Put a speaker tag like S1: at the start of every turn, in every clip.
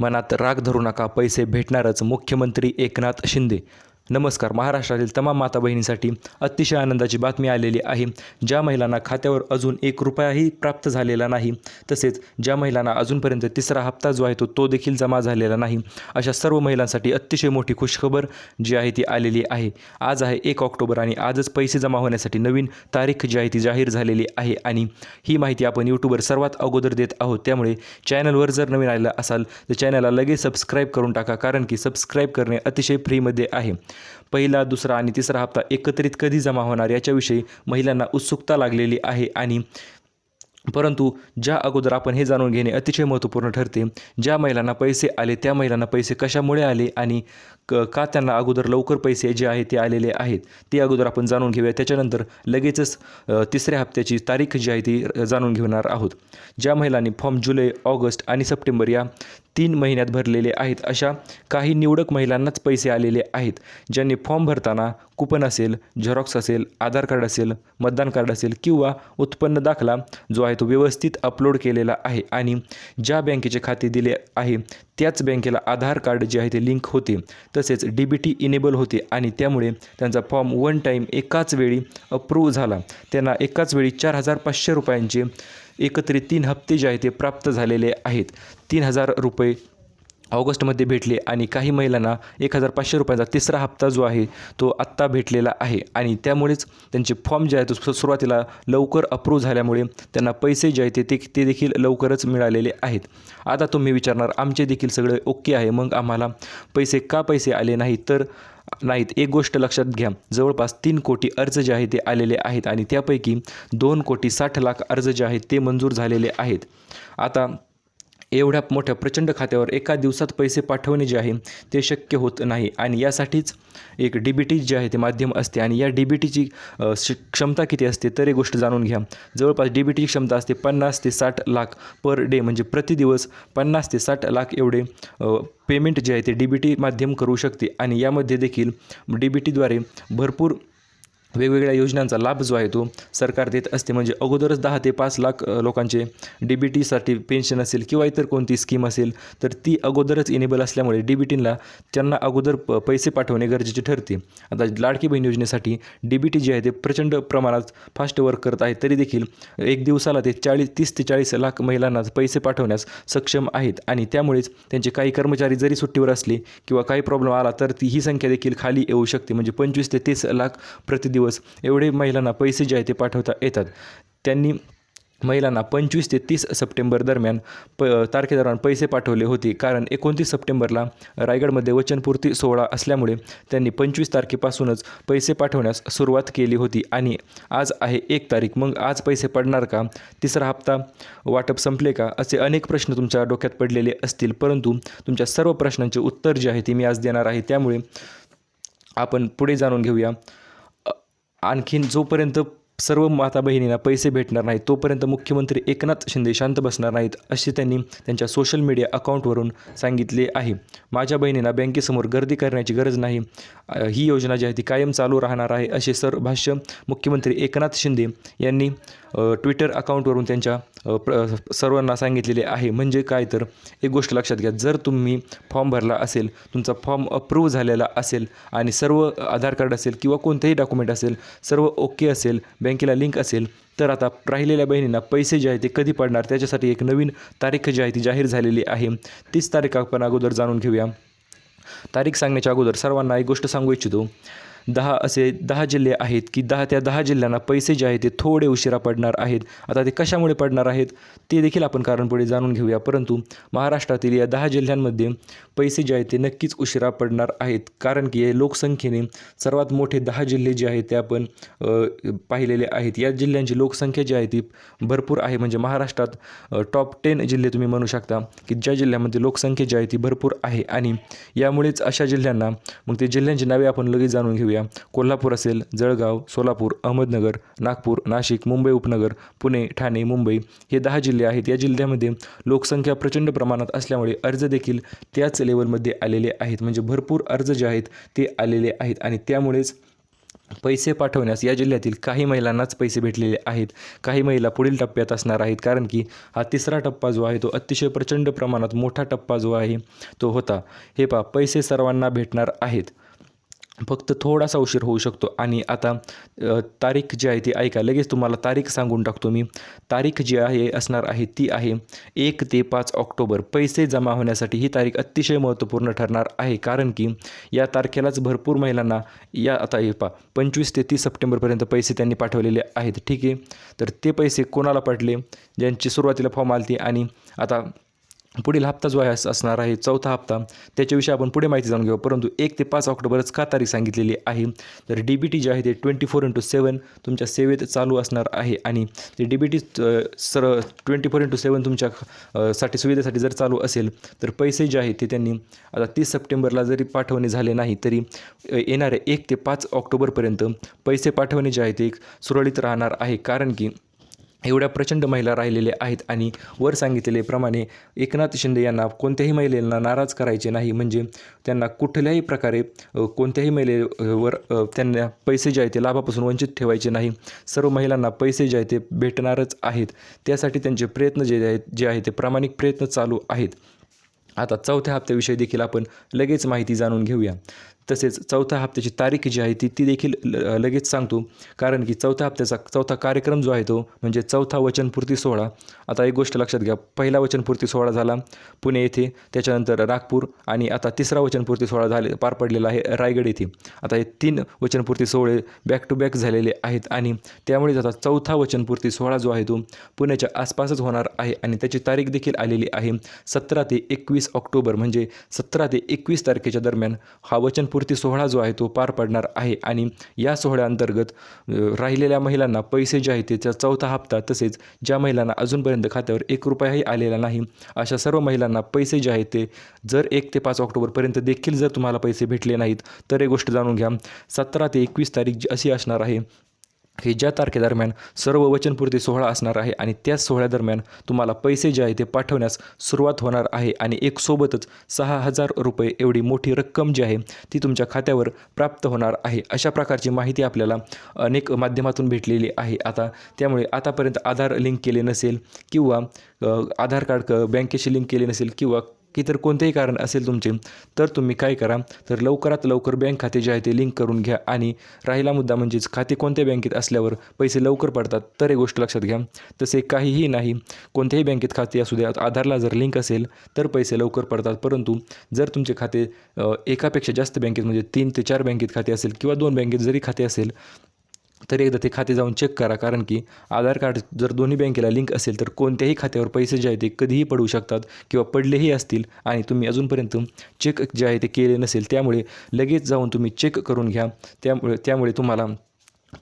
S1: मनात राग धरू नका पैसे भेटणारच मुख्यमंत्री एकनाथ शिंदे नमस्कार महाराष्ट्रातील तमाम माता बहिणींसाठी अतिशय आनंदाची बातमी आलेली आहे. ज्या महिलांना खात्यावर अजून एक रुपयाही प्राप्त झालेला नाही तसेच ज्या महिलांना अजूनपर्यंत तिसरा हप्ता जो आहे तो तो देखील जमा झालेला नाही अशा सर्व महिलांसाठी अतिशय मोठी खुशखबर जी आहे ती आलेली आहे. आज आहे एक ऑक्टोबर आणि आजच पैसे जमा होण्यासाठी नवीन तारीख जी आहे ती जाहीर झालेली आहे आणि ही माहिती आपण यूट्यूबवर सर्वात अगोदर देत आहोत. त्यामुळे चॅनलवर जर नवीन आलेला असाल तर चॅनलला लगेच सबस्क्राईब करून टाका कारण की सबस्क्राईब करणे अतिशय फ्रीमध्ये आहे. पहिला दुसरा आणि तिसरा हप्ता एकत्रित कधी जमा होणार याच्याविषयी महिलांना उत्सुकता लागलेली आहे आणि परंतु ज्या अगोदर आपण हे जाणून घेणे अतिशय महत्त्वपूर्ण ठरते ज्या महिलांना पैसे आले त्या महिलांना पैसे कशामुळे आले आणि क का त्यांना अगोदर लवकर पैसे जे आहे ते आलेले आहेत ते अगोदर आपण जाणून घेऊया. त्याच्यानंतर लगेचच तिसऱ्या हप्त्याची तारीख जी आहे ती जाणून घेणार आहोत. ज्या महिलांनी फॉर्म जुलै ऑगस्ट आणि सप्टेंबर या तीन महिन्यात भरलेले आहेत अशा काही निवडक महिलांनाच पैसे आलेले आहेत ज्यांनी फॉर्म भरताना कुपन असेल झेरॉक्स असेल आधार कार्ड असेल मतदान कार्ड असेल किंवा उत्पन्न दाखला जो आहे तो व्यवस्थित अपलोड केलेला आहे आणि ज्या बँकेचे खाते दिले आहे त्याच बँकेला आधार कार्ड जे आहे ते लिंक होते तसेच डी बी टी इनेबल होते आणि त्यामुळे त्यांचा फॉर्म वन टाईम एकाच वेळी अप्रूव्ह झाला. त्यांना एकाच वेळी चार हजार पाचशे रुपयांचे एकत्रित तीन हप्ते जे आहे ते प्राप्त झालेले आहेत. तीन हजार रुपये ऑगस्टमध्ये भेटले आणि काही महिलांना एक हजार पाचशे रुपयांचा तिसरा हप्ता जो आहे तो आत्ता भेटलेला आहे. आणि त्यामुळेच त्यांचे फॉर्म जे आहे तो सुरुवातीला लवकर अप्रूव्ह झाल्यामुळे त्यांना पैसे जे आहेत ते ते देखील लवकरच मिळालेले आहेत. आता तुम्ही विचारणार आमचे देखील सगळे ओके आहे मग आम्हाला पैसे का पैसे आले नाही तर नाहीत. एक गोष्ट लक्षात घ्या. जवळपास तीन कोटी अर्ज जे आहेत ते आलेले आहेत आणि त्यापैकी दोन कोटी साठ लाख अर्ज जे आहेत ते मंजूर झालेले आहेत. आता एवढ्या मोठ्या प्रचंड खात्यावर एका दिवसात पैसे पाठवणे जे आहे ते शक्य होत नाही. आणि यासाठीच एक डी बी टी जे आहे ते माध्यम असते. आणि या डी बी टीची क्षमता किती असते तर एक गोष्ट जाणून घ्या. जवळपास डी बी टीची क्षमता असते पन्नास ते साठ लाख पर डे म्हणजे प्रतिदिवस पन्नास ते साठ लाख एवढे पेमेंट जे आहे ते डी बी टी माध्यम करू शकते. आणि यामध्ये देखील डी बी टीद्वारे भरपूर वेगवेगळ्या योजनांचा लाभ जो आहे तो सरकार देत असते. म्हणजे अगोदरच दहा ते पाच लाख लोकांचे डी बी टीसाठी पेन्शन असेल किंवा इतर कोणती स्कीम असेल तर ती अगोदरच इनेबल असल्यामुळे डी बी टीला त्यांना अगोदर प पैसे पाठवणे गरजेचे ठरते. आता लाडकी बहीण योजनेसाठी डी बी टी जी आहे ते प्रचंड प्रमाणात फास्ट वर्क करत आहे. तरी देखील एक दिवसाला ते चाळीस तीस ते चाळीस लाख महिलांना पैसे पाठवण्यास सक्षम आहेत. आणि त्यामुळेच त्यांचे काही कर्मचारी जरी सुट्टीवर असले किंवा काही प्रॉब्लेम आला तर ती ही संख्या देखील खाली येऊ शकते. म्हणजे पंचवीस ते तीस लाख प्रतिदिवस एवढे महिलांना पैसे जे आहे ते पाठवता येतात. त्यांनी महिलांना पंचवीस ते तीस सप्टेंबर दरम्यान प तारखेदरम्यान पैसे पाठवले होते. कारण एकोणतीस सप्टेंबरला रायगडमध्ये वचनपूर्ती सोहळा असल्यामुळे त्यांनी पंचवीस तारखेपासूनच पैसे पाठवण्यास सुरुवात केली होती. आणि आज आहे एक तारीख. मग आज पैसे पडणार का? तिसरा हप्ता वाटप संपले का? असे अनेक प्रश्न तुमच्या डोक्यात पडलेले असतील. परंतु तुमच्या सर्व प्रश्नांचे उत्तर जे आहे ते मी आज देणार आहे. त्यामुळे आपण पुढे जाणून घेऊया. आणखीन जोपर्यंत सर्व माता बहिणींना पैसे भेटणार नाहीत तोपर्यंत मुख्यमंत्री एकनाथ शिंदे शांत बसणार नाहीत असे त्यांनी त्यांच्या सोशल मीडिया अकाउंटवरून सांगितले आहे. माझ्या बहिणींना बँकेसमोर गर्दी करण्याची गरज नाही. ही योजना जी आहे ती कायम चालू राहणार आहे असे सर भाष्य मुख्यमंत्री एकनाथ शिंदे यांनी ट्विटर अकाउंटवरून त्यांच्या प्र सर्वांना सांगितलेले आहे. म्हणजे काय तर एक गोष्ट लक्षात घ्या. जर तुम्ही फॉर्म भरला असेल तुमचा फॉर्म अप्रूव्ह झालेला असेल आणि सर्व आधार कार्ड असेल किंवा कोणतेही डॉक्युमेंट असेल सर्व ओके असेल बँकेला लिंक असेल तर आता राहिलेल्या बहिणींना पैसे जे आहे ते कधी पडणार? त्याच्यासाठी एक नवीन तारीख जी आहे ती जाहीर झालेली आहे. तीच तारीख आपण अगोदर जाणून घेऊया. तारीख सांगण्याच्या अगोदर सर्वांना एक गोष्ट सांगू इच्छितो. दहा असे दहा जिल्हे आहेत की दहा त्या दहा जिल्ह्यांना पैसे जे आहेत ते थोडे उशिरा पडणार आहेत. आता ते कशामुळे पडणार आहेत ते देखील आपण कारण पुढे जाणून घेऊया. परंतु महाराष्ट्रातील या दहा जिल्ह्यांमध्ये पैसे जे आहेत ते नक्कीच उशिरा पडणार आहेत. कारण की हे लोकसंख्येने सर्वात मोठे दहा जिल्हे जे आहेत ते आपण पाहिलेले आहेत. या जिल्ह्यांची लोकसंख्या जी आहे ती भरपूर आहे. म्हणजे महाराष्ट्रात टॉप टेन जिल्हे तुम्ही म्हणू शकता की ज्या जिल्ह्यामध्ये लोकसंख्या जी आहे ती भरपूर आहे. आणि यामुळेच अशा जिल्ह्यांना मग ते जिल्ह्यांची नावे आपण लगेच जाणून घेऊया. कोल्हापूर असेल जळगाव सोलापूर अहमदनगर नागपूर नाशिक मुंबई उपनगर पुणे ठाणे मुंबई हे दहा जिल्हे आहेत. या जिल्ह्यामध्ये लोकसंख्या प्रचंड प्रमाणात असल्यामुळे अर्ज देखील त्याच लेवलमध्ये आलेले आहेत. म्हणजे भरपूर अर्ज जे आहेत ते आलेले आहेत आणि त्यामुळेच पैसे पाठवण्यास या जिल्ह्यातील काही महिलांनाच पैसे भेटलेले आहेत. काही महिला पुढील टप्प्यात असणार आहेत कारण की हा तिसरा टप्पा जो आहे तो अतिशय प्रचंड प्रमाणात मोठा टप्पा जो आहे तो होता. हे पहा पैसे सर्वांना भेटणार आहेत. फक्त थोडासा उशीर होऊ शकतो. आणि आता तारीख जी आहे ती ऐका. लगेच तुम्हाला तारीख सांगून टाकतो मी. तारीख जी आहे असणार आहे ती आहे एक ते पाच ऑक्टोबर. पैसे जमा होण्यासाठी ही तारीख अतिशय महत्त्वपूर्ण ठरणार आहे. कारण की या तारखेलाच भरपूर महिलांना या आता हे पा पंचवीस ते तीस सप्टेंबरपर्यंत पैसे त्यांनी पाठवलेले आहेत. ठीक आहे? तर ते पैसे कोणाला पाठले ज्यांची सुरुवातीला फॉर्म आलती आणि आता पुढील हप्ता जो आहे अस- असणार आहे चौथा हप्ता त्याच्याविषयी आपण पुढे माहिती जाणून घेऊ. परंतु एक ते पाच ऑक्टोबरच का तारीख सांगितलेली आहे? तर डी बी टी जे आहे ते ट्वेंटी फोर इंटू सेवन तुमच्या सेवेत चालू असणार आहे आणि ते D B T sir twenty four into seven तुमच्या साठी सुविधेसाठी जर चालू असेल तर पैसे जे आहेत ते त्यांनी आता तीस सप्टेंबरला जरी पाठवणे झाले नाही तरी येणाऱ्या एक ते पाच ऑक्टोबरपर्यंत पैसे पाठवणे जे आहे ते एक सुरळीत राहणार आहे. कारण की एवढ्या प्रचंड महिला राहिलेल्या आहेत आणि वर सांगितलेल्याप्रमाणे एकनाथ शिंदे यांना कोणत्याही महिलेला नाराज करायचे नाही. म्हणजे त्यांना कुठल्याही प्रकारे कोणत्याही महिलेवर त्यांना पैसे जे आहे ते लाभापासून वंचित ठेवायचे नाही. सर्व महिलांना पैसे जे आहे ते भेटणारच आहेत. त्यासाठी त्यांचे प्रयत्न जे आहेत जे आहे ते प्रामाणिक प्रयत्न चालू आहेत. आता चौथ्या हप्त्याविषयी देखील आपण लगेच माहिती जाणून घेऊया. तसेच चौथ्या हप्त्याची तारीख जी आहे ती ती देखील ल- लगेच सांगतो. कारण की चौथ्या हप्त्याचा चौथा कार्यक्रम जो आहे तो म्हणजे चौथा वचनपूर्ती सोहळा. आता एक गोष्ट लक्षात घ्या. पहिला वचनपूर्ती सोहळा झाला पुणे येथे. त्याच्यानंतर नागपूर आणि आता तिसरा वचनपूर्ती सोहळा झाले पार पडलेला आहे रायगड येथे. आता हे तीन वचनपूर्ती सोहळे बॅक टू बॅक झालेले आहेत आणि त्यामुळेच आता चौथा वचनपूर्ती सोहळा जो आहे तो पुण्याच्या आसपासच होणार आहे आणि त्याची तारीख देखील आलेली आहे सतरा ते एकवीस ऑक्टोबर. म्हणजे सतरा ते एकवीस तारखेच्या दरम्यान हा वचन पूर्ती सोहळा जो आहे तो पार पडणार आहे आणि या सोहळ्याअंतर्गत राहिलेल्या महिलांना पैसे जे आहेत त्याचा चौथा हप्ता तसेच ज्या महिलांना अजूनपर्यंत खात्यावर एक रुपयाही आलेला नाही अशा सर्व महिलांना पैसे जे आहेत ते जर एक ते पाच ऑक्टोबरपर्यंत देखील जर तुम्हाला पैसे भेटले नाहीत तर एक गोष्ट जाणून घ्या. सतरा ते एकवीस तारीख जी अशी असणार आहे हे ज्या तारखेदरम्यान सर्व वचनपूर्ती सोहळा असणार आहे आणि त्याच सोहळ्यादरम्यान तुम्हाला पैसे जे आहे ते पाठवण्यास सुरुवात होणार आहे आणि एक सोबतच सहा हजार रुपये एवढी मोठी रक्कम जी आहे ती तुमच्या खात्यावर प्राप्त होणार आहे. अशा प्रकारची माहिती आपल्याला अनेक माध्यमातून भेटलेली आहे. आता त्यामुळे आतापर्यंत आधार लिंक केले नसेल किंवा आधार कार्ड क- बँकेशी लिंक केले नसेल किंवा की इतर कोणतेही कारण असेल तुमचे तर तुम्ही काय करा? तर लवकरात लवकर बँक खाते जे आहे ते लिंक करून घ्या आणि राहिला मुद्दा म्हणजेच खाते कोणत्या बँकेत असल्यावर पैसे लवकर पडतात तर एक गोष्ट लक्षात घ्या. तसे काहीही नाही कोणत्याही बँकेत खाते असू द्या आधारला जर लिंक असेल तर पैसे लवकर पडतात. परंतु जर तुमचे खाते एकापेक्षा जास्त बँकेत म्हणजे तीन ते चार बँकेत खाते असेल किंवा दोन बँकेत जरी खाते असेल तरी एकदा ते खाते जाऊन चेक करा. कारण की आधार कार्ड जर दोन्ही बँकेला लिंक असेल तर कोणत्याही खात्यावर पैसे जे आहे ते कधीही पडू शकतात किंवा पडलेही असतील आणि तुम्ही अजूनपर्यंत चेक जे आहे ते केले नसेल त्यामुळे लगेच जाऊन तुम्ही चेक करून घ्या. त्यामुळे त्यामुळे तुम्हाला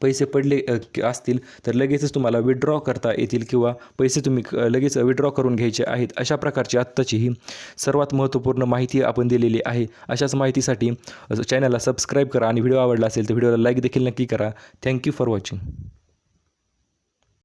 S1: पैसे पडले असतील तर लगेचच तुम्हाला विड्रॉ करता येतील किंवा पैसे तुम्ही क- लगेच विड्रॉ करून घ्यायचे आहेत. अशा प्रकारची आत्ताची ही सर्वात महत्त्वपूर्ण माहिती आपण दिलेली आहे. अशाच माहितीसाठी चॅनलला सबस्क्राईब करा आणि व्हिडिओ आवडला असेल तर व्हिडिओला लाईक देखील नक्की करा. Thank you for watching